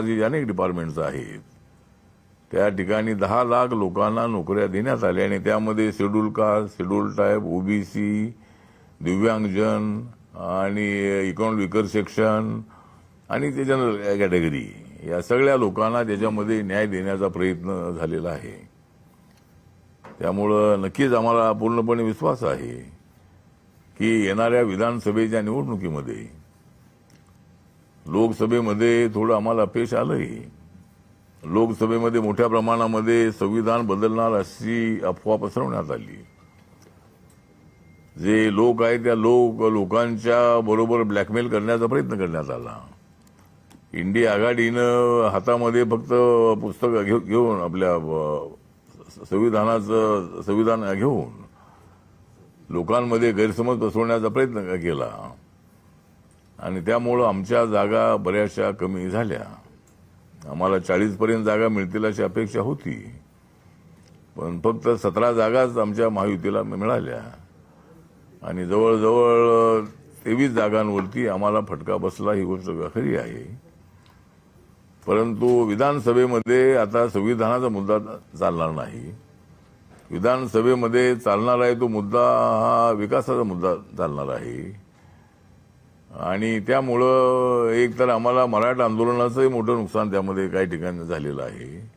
जे अनेक डिपार्टमेंट्स आहेत त्या ठिकाणी दहा लाख लोकांना नोकऱ्या देण्यात आल्या आणि त्यामध्ये schedule caste schedule type OBC दिव्यांगजन आणि इकॉनॉमिक विकर सेक्शन आणि ते जनरल कॅटेगरी या सगळ्या लोकांना त्याच्यामध्ये न्याय देण्याचा प्रयत्न झालेला आहे. त्यामुळं नक्कीच आम्हाला पूर्णपणे विश्वास आहे की येणाऱ्या विधानसभेच्या निवडणुकीमध्ये लोकसभेमध्ये थोडं आम्हाला अपयश आलंय. लोकसभेमध्ये मोठ्या प्रमाणामध्ये संविधान बदलणार अशी अफवा पसरवण्यात आली. जे लोक आहेत त्या लोक लोकांच्या बरोबर ब्लॅकमेल करण्याचा प्रयत्न करण्यात आला. इंडिया आघाडीनं हातामध्ये फक्त पुस्तक घेऊ- घेऊन आपल्या संविधानाचं संविधान घेऊन लोकांमध्ये गैरसमज पसरवण्याचा प्रयत्न केला. आणि त्यामुळं आमच्या जागा बऱ्याचशा कमी झाल्या. आम्हाला चाळीसपर्यंत जागा मिळतील अशी अपेक्षा होती. पण फक्त सतरा जागाच आमच्या महायुतीला मिळाल्या. आणि जवळजवळ तेवीस जागांवरती आम्हाला फटका बसला ही गोष्ट खरी आहे. परंतु विधानसभेमध्ये आता संविधानाचा मुद्दा चालणार नाही. विधानसभेमध्ये चालणार आहे तो मुद्दा हा विकासाचा मुद्दा चालणार आहे. आणि त्यामुळं एक तर आम्हाला मराठा आंदोलनाचंही मोठं नुकसान त्यामध्ये काही ठिकाणी झालेलं आहे.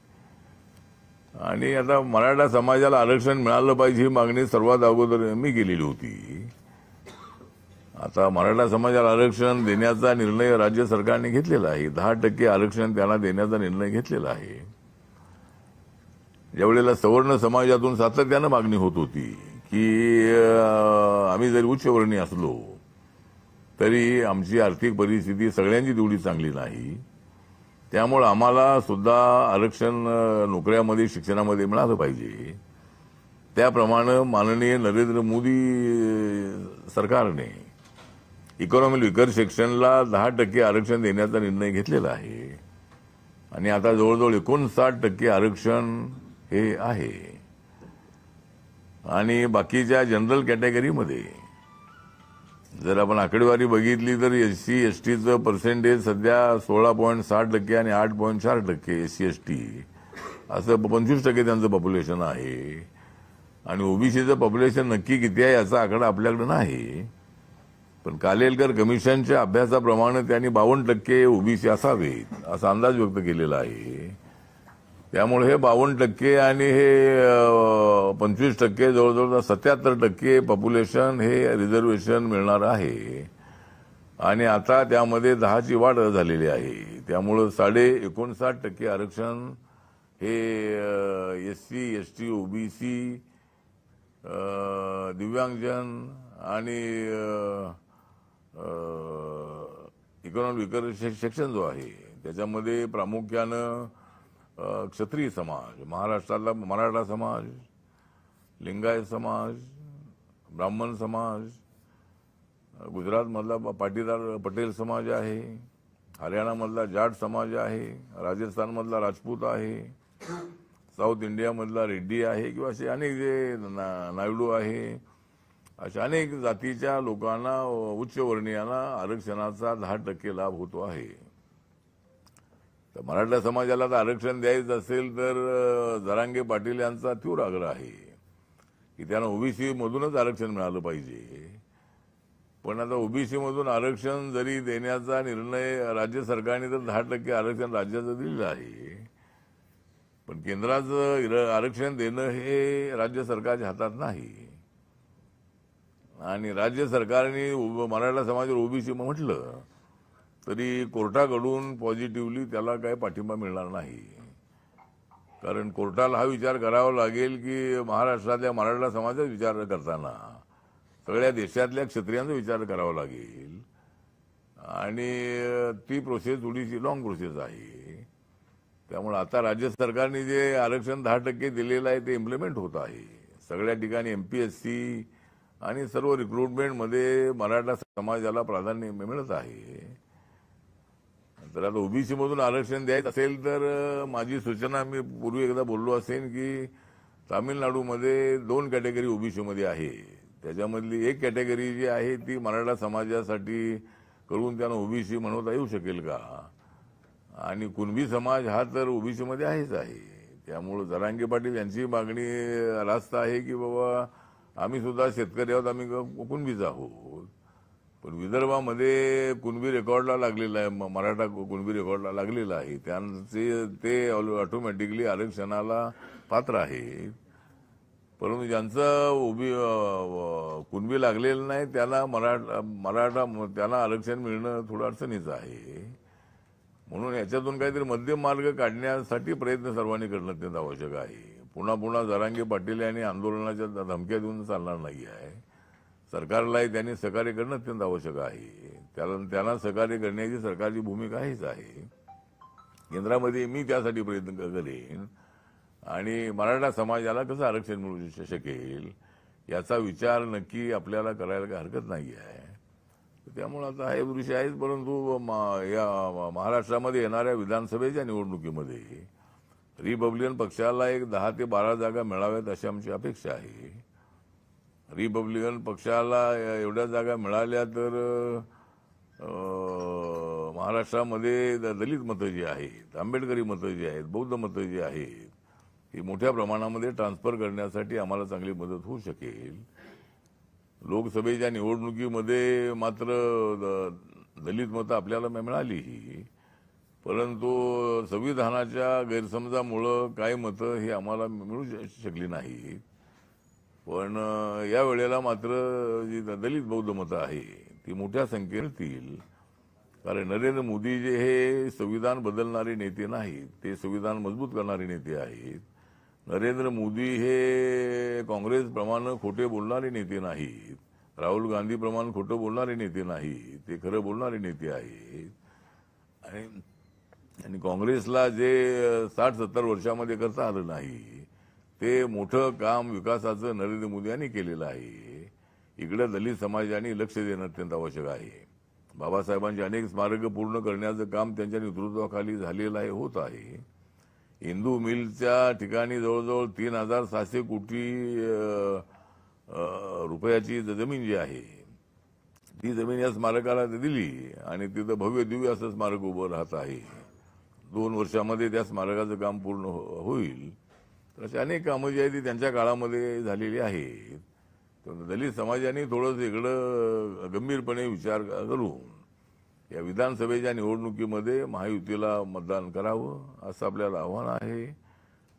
आणि आता मराठा समाजाला आरक्षण मिळालं पाहिजे ही मागणी सर्वात अगोदर मी केलेली होती. आता मराठा समाजाला आरक्षण देण्याचा निर्णय राज्य सरकारने घेतलेला आहे. दहा टक्के आरक्षण त्यांना देण्याचा निर्णय घेतलेला आहे. ज्यावेळेला सवर्ण समाजातून सातत्यानं मागणी होत होती की आम्ही जरी उच्चवर्णीय असलो तरी आमची आर्थिक परिस्थिती सगळ्यांची तेवढी चांगली नाही. त्यामुळं आम्हाला सुद्धा आरक्षण नोकऱ्यामध्ये शिक्षणामध्ये मिळालं पाहिजे. त्याप्रमाणे माननीय नरेंद्र मोदी सरकारने इकॉनॉमी विकर सेक्शनला दहा टक्के आरक्षण देण्याचा निर्णय घेतलेला आहे. आणि आता जवळजवळ एकोणसाठ टक्के आरक्षण हे आहे. आणि बाकीच्या जनरल कॅटेगरीमध्ये जर आपण आकडेवारी बघितली तर एस सी एस टीचं पर्सेंटेज सध्या सोळा पॉईंट साठ टक्के आणि आठ पॉईंट चार टक्के एस सी एस टी असं पंचवीस टक्के त्यांचं पॉप्युलेशन आहे. आणि ओबीसीचं पॉप्युलेशन नक्की किती आहे याचा आकडा आपल्याकडे नाही. पण कालेलकर कमिशनच्या अभ्यासाप्रमाणे त्यांनी बावन्न टक्के ओबीसी असावेत असा अंदाज व्यक्त केलेला आहे. त्यामुळे हे बावन्न टक्के आणि हे पंचवीस टक्के जवळजवळ सत्याहत्तर टक्के पॉप्युलेशन हे रिझर्वेशन मिळणार आहे. आणि आता त्यामध्ये दहाची वाढ झालेली आहे. त्यामुळं साडे एकोणसाठ टक्के आरक्षण हे S C S T OBC दिव्यांगजन आणि इकॉनॉमिक विकर सेक्शन जो आहे त्याच्यामध्ये प्रामुख्यानं क्षत्रिय समाज महाराष्ट्रातला मराठा समाज लिंगायत समाज ब्राह्मण समाज गुजरातमधला पाटीदार पटेल समाज आहे हरियाणामधला जाट समाज आहे राजस्थानमधला राजपूत आहे साऊथ इंडियामधला रेड्डी आहे किंवा असे अनेक जे ना- नायडू आहे अशा अनेक जातीच्या लोकांना उच्चवर्णीयांना आरक्षणाचा दहा टक्के लाभ होतो आहे. तर मराठा समाजाला तर आरक्षण द्यायचं असेल तर जरांगे पाटील यांचा तीव्र आग्रह आहे की त्यांना ओबीसी मधूनच आरक्षण मिळालं पाहिजे. पण आता ओबीसी मधून आरक्षण जरी देण्याचा निर्णय राज्य सरकारने तर दहा टक्के आरक्षण राज्याचं दिलेलं आहे. पण केंद्राचं आरक्षण देणं हे राज्य सरकारच्या हातात नाही. आणि राज्य सरकारने मराठा समाजावर ओबीसी म्हटलं तरी कोर्टाकडून पॉझिटिव्हली त्याला काही पाठिंबा मिळणार नाही. कारण कोर्टाला हा विचार करावा लागेल की महाराष्ट्रातल्या मराठा समाजाचा विचार करताना सगळ्या देशातल्या क्षत्रियांचा विचार करावा लागेल. आणि ती प्रोसेस थोडीशी लॉंग प्रोसेस आहे. त्यामुळे आता राज्य सरकारने जे आरक्षण दहा टक्के दिलेलं आहे ते इम्प्लिमेंट होत आहे. सगळ्या ठिकाणी एम पी एस सी आणि सर्व रिक्रुटमेंटमध्ये मराठा समाजाला प्राधान्य मिळत आहे. तर आता ओबीसी मधून आरक्षण द्यायचं असेल तर माझी सूचना मी पूर्वी एकदा बोललो असेल की तामिळनाडूमध्ये दोन कॅटेगरी ओबीसी मध्ये आहे. त्याच्यामधली एक कॅटेगरी जी आहे ती मराठा समाजासाठी करून त्यांना ओबीसी म्हणवता येऊ शकेल का? आणि कुणबी समाज हा तर ओबीसी मध्ये आहेच आहे. त्यामुळं जरांगे पाटील यांची मागणी रास्त आहे की बाबा आम्ही सुद्धा शेतकरी आहोत आम्ही कुणबीच आहोत. पण विदर्भामध्ये कुणबी रेकॉर्डला लागलेला आहे मराठा कुणबी रेकॉर्डला लागलेला आहे. त्यांचे ते ऑटोमॅटिकली आरक्षणाला पात्र आहे. परंतु ज्यांचं उभी कुणबी लागलेलं नाही त्याला मराठा मराठा त्याला आरक्षण मिळणं थोडं अडचणीचं आहे. म्हणून याच्यातून काहीतरी मध्यम मार्ग काढण्यासाठी प्रयत्न सर्वांनी करणं अत्यंत आवश्यक आहे. पुन्हा पुन्हा जरांगे पाटील यांनी आंदोलनाच्या धमक्या देऊन चालणार नाही आहे. सरकारलाही त्यांनी सहकार्य करणं अत्यंत आवश्यक आहे. त्याला त्यांना सहकार्य करण्याची सरकारची भूमिका हीच आहे. केंद्रामध्ये मी त्यासाठी प्रयत्न करेन. आणि मराठा समाजाला कसं आरक्षण मिळू शकेल याचा विचार नक्की आपल्याला करायला काही हरकत नाही आहे. त्यामुळे आता हे दृश्य आहेच परंतु म- या महाराष्ट्रामध्ये येणाऱ्या विधानसभेच्या निवडणुकीमध्ये रिपब्लिकन पक्षाला एक दहा ते बारा जागा मिळाव्यात अशी आमची अपेक्षा आहे. रिपब्लिकन पक्षाला एवढ्या जागा मिळाल्या तर महाराष्ट्रामध्ये दलित मतं जी आहेत आंबेडकरी मतं जी आहेत बौद्ध मतं जी आहेत ही मोठ्या प्रमाणामध्ये ट्रान्सफर करण्यासाठी आम्हाला चांगली मदत होऊ शकेल. लोकसभेच्या निवडणुकीमध्ये मात्र दलित मतं आपल्याला मिळाली परंतु संविधानाच्या गैरसमजामुळं काही मतं ही आम्हाला मिळू शकली नाहीत. पण या वेळेला मात्र जी दलित बौद्ध मतं आहे ती मोठ्या संख्येने येतील कारण नरेंद्र मोदी जे हे संविधान बदलणारे नेते नाहीत ते संविधान मजबूत करणारे नेते आहेत. नरेंद्र मोदी हे काँग्रेसप्रमाणे खोटे बोलणारे नेते नाहीत. राहुल गांधीप्रमाणे खोटं बोलणारे नेते नाहीत. ते खरं बोलणारे नेते आहेत. आणि आणि काँग्रेसला जे साठ सत्तर वर्षामध्ये करता आलं नाही ते मोठं काम विकासाचं नरेंद्र मोदी यांनी केलेलं आहे. इकडे दलित समाजाने लक्ष देणं अत्यंत आवश्यक आहे. बाबासाहेबांची अनेक स्मारकं पूर्ण करण्याचं काम त्यांच्या नेतृत्वाखाली झालेलं आहे होत आहे. हिंदू मिलच्या ठिकाणी जवळजवळ तीन हजार सहाशे कोटी रुपयाची जमीन जी आहे ती जमीन या स्मारकाला दिली आणि तिथं भव्य दिव्य असं स्मारक उभं राहत आहे. दोन वर्षामध्ये त्या स्मारकाचं काम पूर्ण हो- होईल. तर अशी अनेक कामं जी आहेत ती त्यांच्या काळामध्ये झालेली आहेत. तर दलित समाजाने थोडंसं इकडं गंभीरपणे विचार करून या विधानसभेच्या निवडणुकीमध्ये महायुतीला मतदान करावं असं आपल्याला आव्हान आहे.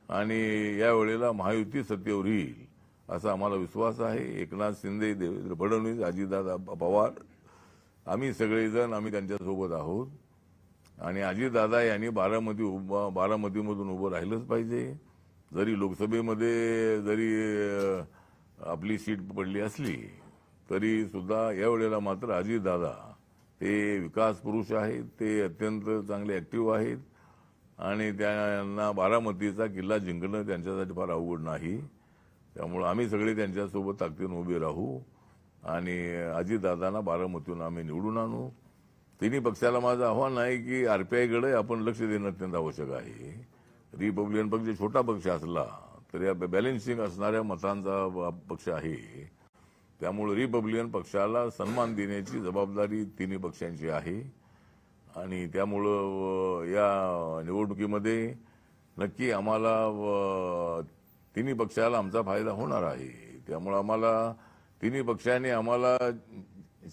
आणि यावेळेला महायुती सत्तेवर येईल असा आम्हाला विश्वास आहे. एकनाथ शिंदे देवेंद्र फडणवीस अजितदादा पवार आम्ही सगळेजण आम्ही त्यांच्यासोबत आहोत. आणि अजितदादा यांनी बारामती उभा बारामतीमधून उभं राहिलंच पाहिजे. जरी लोकसभेमध्ये जरी आपली सीट पडली असली तरी सुद्धा यावेळेला मात्र अजितदादा ते विकास पुरुष आहेत ते अत्यंत चांगले ऍक्टिव्ह आहेत आणि त्यांना बारामतीचा किल्ला जिंकणं त्यांच्यासाठी फार अवघड नाही. त्यामुळं आम्ही सगळे त्यांच्यासोबत ताकदीनं उभे राहू आणि अजितदादांना बारामतीहून आम्ही निवडून आणू. तिन्ही पक्षाला माझं आव्हान आहे की आरपीआयकडे आपण लक्ष देणं अत्यंत आवश्यक आहे. रिपब्लिकन पक्ष छोटा पक्ष असला तर या बॅलेन्सिंग असणाऱ्या मतांचा पक्ष आहे. त्यामुळे रिपब्लिकन पक्षाला सन्मान देण्याची जबाबदारी तिन्ही पक्षांची आहे. आणि त्यामुळं या निवडणुकीमध्ये नक्की आम्हाला तिन्ही पक्षाला आमचा फायदा होणार आहे. त्यामुळं आम्हाला तिन्ही पक्षांनी आम्हाला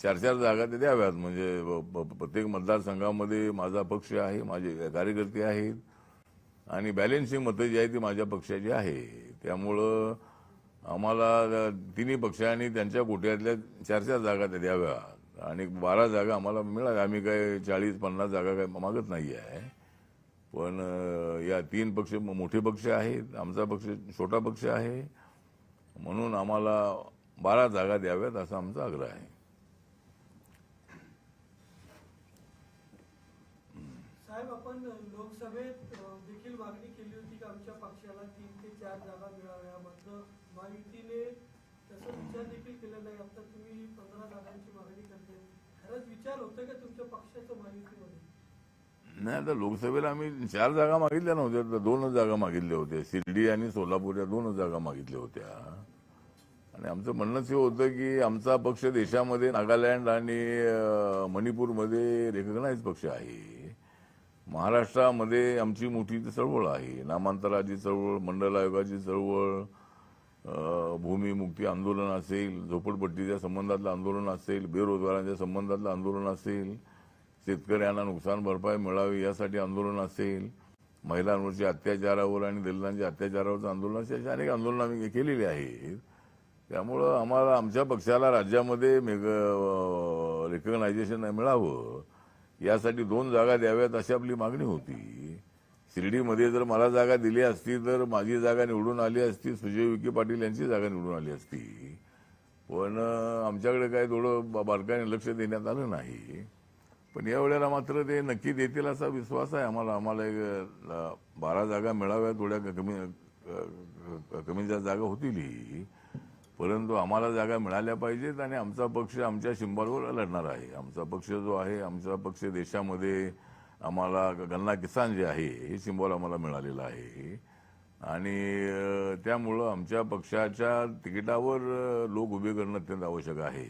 चार चार जागा ते द्याव्यात. म्हणजे प्रत्येक मतदारसंघामध्ये माझा पक्ष आहे माझे कार्यकर्ते आहेत. आणि बॅलेन्सिंग मतं जी आहे ती माझ्या पक्षाची आहे. त्यामुळं आम्हाला तिन्ही पक्षांनी त्यांच्या कोट्यातल्या चार चार जागा त्या द्याव्या. आणि बारा जागा आम्हाला मिळाव्या आम्ही काय चाळीस पन्नास जागा काय मागत नाही आहे. पण या तीन पक्ष मोठे पक्ष आहेत. आमचा पक्ष छोटा पक्ष आहे. म्हणून आम्हाला बारा जागा द्याव्यात असा आमचा आग्रह आहे. साहेब आपण लोकसभेत देखील मागणी केली होती की आमच्या पक्षाला तीन ते चार जागा मिळाव्या. मात्र महायुतीने तसा विचार देखील केला नाही. आता तुम्ही पंधरा जागांची मागणी करते खरंच विचार होता का तुमच्या पक्षाचं महायुतीमध्ये? नाही आता लोकसभेला आम्ही चार जागा मागितल्या नव्हत्या. तर दोनच जागा मागितल्या होत्या. शिर्डी आणि सोलापूर या दोनच जागा मागितल्या होत्या. आणि आमचं म्हणणंच हे होतं की आमचा पक्ष देशामध्ये नागालँड आणि मणिपूरमध्ये रेकग्नाईज पक्ष आहे. महाराष्ट्रामध्ये आमची मोठी चळवळ आहे. नामांतराची चळवळ मंडल आयोगाची चळवळ भूमिमुक्ती आंदोलन असेल झोपडपट्टीच्या संबंधातलं आंदोलन असेल बेरोजगारांच्या संबंधातलं आंदोलन असेल शेतकऱ्यांना नुकसान भरपाई मिळावी यासाठी आंदोलन असेल महिलांवरच्या अत्याचारावर आणि दलितांच्या अत्याचारावरचं आंदोलन असे अशी अनेक आंदोलनं आम्ही केलेली आहेत. त्यामुळं आम्हाला आमच्या पक्षाला राज्यामध्ये मेग रेकग्नायझेशन मिळावं. यासाठी दोन जागा द्याव्यात अशी आपली मागणी होती. शिर्डीमध्ये जर मला जागा दिली असती तर माझी जागा निवडून आली असती. सुजय विखे पाटील यांची जागा निवडून आली असती. पण आमच्याकडे काय थोडं ब- बारकाईने लक्ष देण्यात आलं नाही. पण या वेळेला मात्र ते नक्की देतील असा विश्वास आहे आम्हाला. आम्हाला एक बारा जागा मिळाव्या थोड्या कमी कमी कमीच्या जागा होतीलही. परंतु आम्हाला जागा मिळाल्या पाहिजेत आणि आमचा पक्ष आमच्या शिंबावर लढणार आहे. आमचा पक्ष जो आहे आमचा पक्ष देशामध्ये आम्हाला गन्ना किसान जे आहे हे सिंबॉल आम्हाला मिळालेलं आहे. आणि त्यामुळं आमच्या पक्षाच्या तिकिटावर लोक उभे करणं अत्यंत आवश्यक आहे.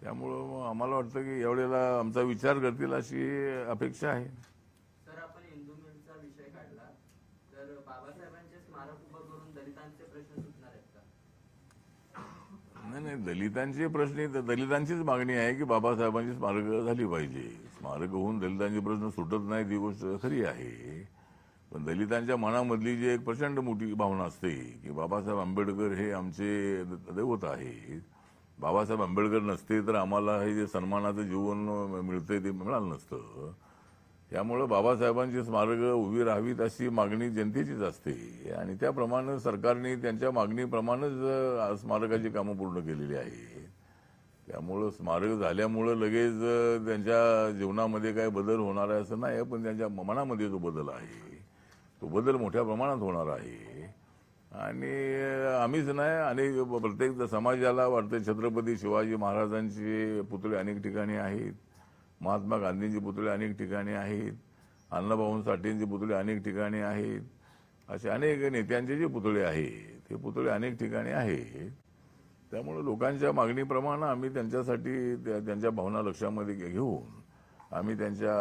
त्यामुळं मग आम्हाला वाटतं की यावेळेला आमचा विचार करतील अशी अपेक्षा आहे सर आपण इंदू मिलचा विषय काढला तर बाबासाहेबांचे स्मारक उभं करून दलितांचे प्रश्न सुटणार आहेत का नाही नाही दलितांचे प्रश्न तर दलितांचीच मागणी आहे की बाबासाहेबांची स्मारकं झाली पाहिजे स्मारक होऊन दलितांचे प्रश्न सुटत नाहीत ही गोष्ट खरी आहे पण दलितांच्या मनामधली जी एक प्रचंड मोठी भावना असते की बाबासाहेब आंबेडकर हे आमचे दैवत आहेत बाबासाहेब आंबेडकर नसते तर आम्हाला हे जे सन्मानाचं जीवन मिळतंय ते मिळालं नसतं त्यामुळं बाबासाहेबांची स्मारकं उभी राहावीत अशी मागणी जनतेचीच असते. आणि त्याप्रमाणे सरकारने त्यांच्या मागणीप्रमाणेच स्मारकाची कामं पूर्ण केलेली आहेत. त्यामुळं स्मारक झाल्यामुळं लगेच त्यांच्या जीवनामध्ये काय बदल होणार आहे असं नाही पण त्यांच्या मनामध्ये जो बदल आहे. तो बदल मोठ्या प्रमाणात होणार आहे. आणि आम्हीच नाही आणि प्रत्येक समाजाला वाटतं छत्रपती शिवाजी महाराजांचे पुतळे अनेक ठिकाणी आहेत. महात्मा गांधींचे पुतळे अनेक ठिकाणी आहेत. अण्णाभाऊ साठेंचे पुतळे अनेक ठिकाणी आहेत. असे अनेक नेत्यांचे जे पुतळे आहेत ते पुतळे अनेक ठिकाणी आहेत. त्यामुळे लोकांच्या मागणीप्रमाणे आम्ही त्यांच्यासाठी त्या- त्यांच्या भावना लक्षामध्ये घेऊन आम्ही त्यांच्या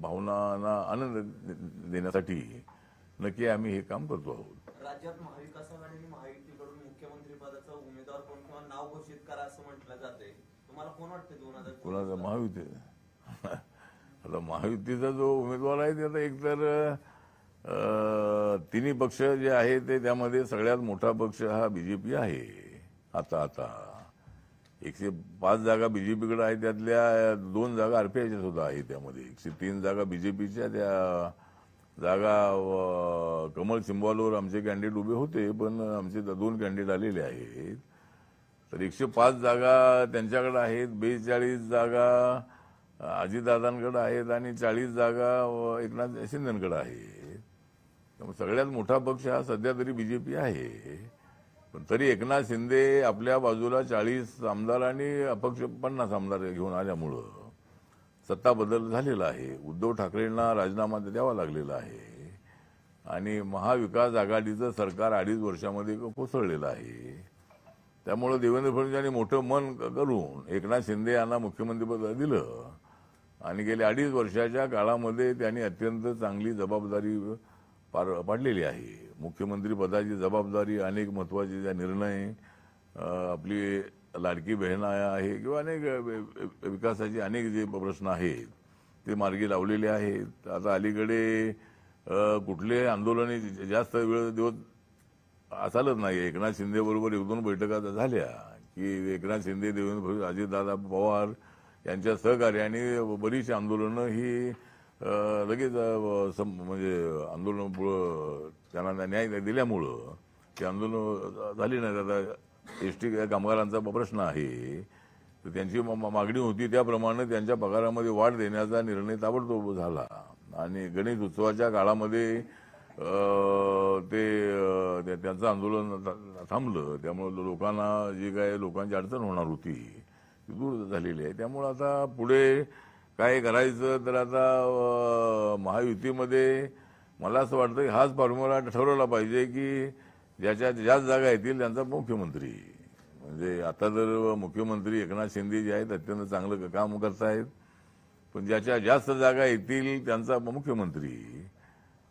भावनांना आनंद देण्यासाठी नक्की आम्ही हे काम करतो आहोत. राज्यात महाविकास आघाडी आणि महायुतीकडून मुख्यमंत्री पदाचा उमेदवार कोण किंवा नाव घोषित करा असं म्हटलं जाते तुम्हाला कोण दोन हजार कोणाचा महायुती? आता महायुतीचा जो उमेदवार आहे ते आता एकतर तिन्ही पक्ष जे आहे ते त्यामध्ये सगळ्यात मोठा पक्ष हा बीजेपी आहे. आता आता. एकशे पाच जागा बीजेपीकडे आहे त्यातल्या दोन जागा आरपीआयच्या सुद्धा आहे त्यामध्ये. एकशे तीन जागा बीजेपीच्या त्या जागा कमल सिंबॉलवर आमचे कॅन्डिडेट उभे होते पण आमचे दोन कॅन्डिडेट आलेले आहेत. तर एकशे पाच जागा त्यांच्याकडे आहेत बेचाळीस जागा अजितदादांकडे आहेत आणि चाळीस जागा एकनाथ शिंदेकडे आहेत. त्यामुळे सगळ्यात मोठा पक्ष हा सध्या तरी बीजेपी आहे. पण तरी एकनाथ शिंदे आपल्या बाजूला चाळीस आमदार आणि अपक्ष पन्नास आमदार घेऊन आल्यामुळं सत्ता बदल झालेला आहे. उद्धव ठाकरेंना राजीनामा द्यावा लागलेला आहे. आणि महाविकास आघाडीचं सरकार अडीच वर्षामध्ये कोसळलेलं आहे. त्यामुळं देवेंद्र फडणवीस यांनी मोठं मन करून एकनाथ शिंदे यांना मुख्यमंत्रीपद दिलं. आणि गेल्या अडीच वर्षाच्या काळामध्ये त्यांनी अत्यंत चांगली जबाबदारी पार पाडलेली आहे. मुख्यमंत्री पदाची जबाबदारी अनेक महत्त्वाचे ज्या निर्णय आपली लाडकी बहीण आहे किंवा अनेक विकासाचे अनेक जे प्रश्न आहेत ते मार्गी लावलेले आहेत. आता अलीकडे कुठले आंदोलने जास्त वेळ दिवस चालत नाही. एकनाथ शिंदे बरोबर एक दोन बैठका झाल्या की एकनाथ शिंदे देवेंद्र फडणवीस अजितदादा पवार यांच्या सहकार्याने बरीचशी आंदोलनं ही लगेच म्हणजे आंदोलन त्यांना न्याय दिल्यामुळं ती आंदोलन झाली नाही. आता एस टी कामगारांचा प्रश्न आहे. तर त्यांची मा- मागणी होती त्याप्रमाणे त्यांच्या पगारामध्ये वाढ देण्याचा निर्णय ताबडतोब झाला. आणि गणेश उत्सवाच्या काळामध्ये ते त्या- त्यांचं आंदोलन थांबलं. त्यामुळे लोकांना जी काय लोकांची अडचण होणार होती ती दूर झालेली आहे. त्यामुळं आता पुढे काय करायचं तर आता महायुतीमध्ये मला असं वाटतं की हाच फॉर्म्युला ठरवला पाहिजे की ज्याच्या ज्याच जागा येतील त्यांचा मुख्यमंत्री. म्हणजे आता जर मुख्यमंत्री एकनाथ शिंदे जे आहेत अत्यंत चांगलं काम करतायत. पण ज्याच्या जास्त जागा येतील त्यांचा मुख्यमंत्री.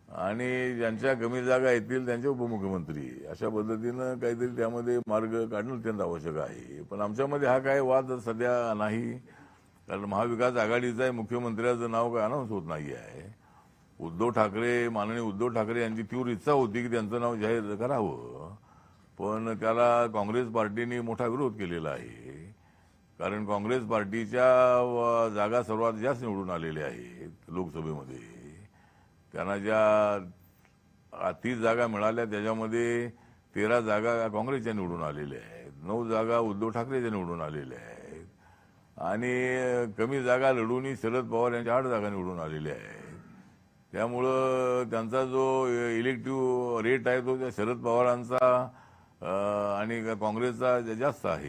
आणि ज्यांच्या कमी जागा येतील त्यांचे उपमुख्यमंत्री. अशा पद्धतीनं काहीतरी त्यामध्ये मार्ग काढणं अत्यंत आवश्यक आहे. पण आमच्यामध्ये हा काय वाद सध्या नाही. कारण महाविकास आघाडीचा मुख्यमंत्र्याचं नाव काय अनाऊन्स होत नाही आहे. उद्धव ठाकरे माननीय उद्धव ठाकरे यांची तीव्र इच्छा होती की त्यांचं नाव जाहीर करावं. पण त्याला काँग्रेस पार्टीने मोठा विरोध केलेला आहे. कारण काँग्रेस पार्टीच्या जागा सर्वात जास्त निवडून आलेल्या आहेत लोकसभेमध्ये. त्यांना ज्या तीस जागा मिळाल्या त्याच्यामध्ये तेरा जागा काँग्रेसच्या निवडून आलेल्या आहेत. नऊ जागा उद्धव ठाकरेच्या निवडून आलेल्या आहेत. आणि कमी जागा लढूनही शरद पवार यांच्या आठ जागा निवडून आलेल्या आहेत. त्यामुळं त्यांचा जो इलेक्टिव्ह रेट आहे तो त्या शरद पवारांचा आणि काँग्रेसचा जास्त आहे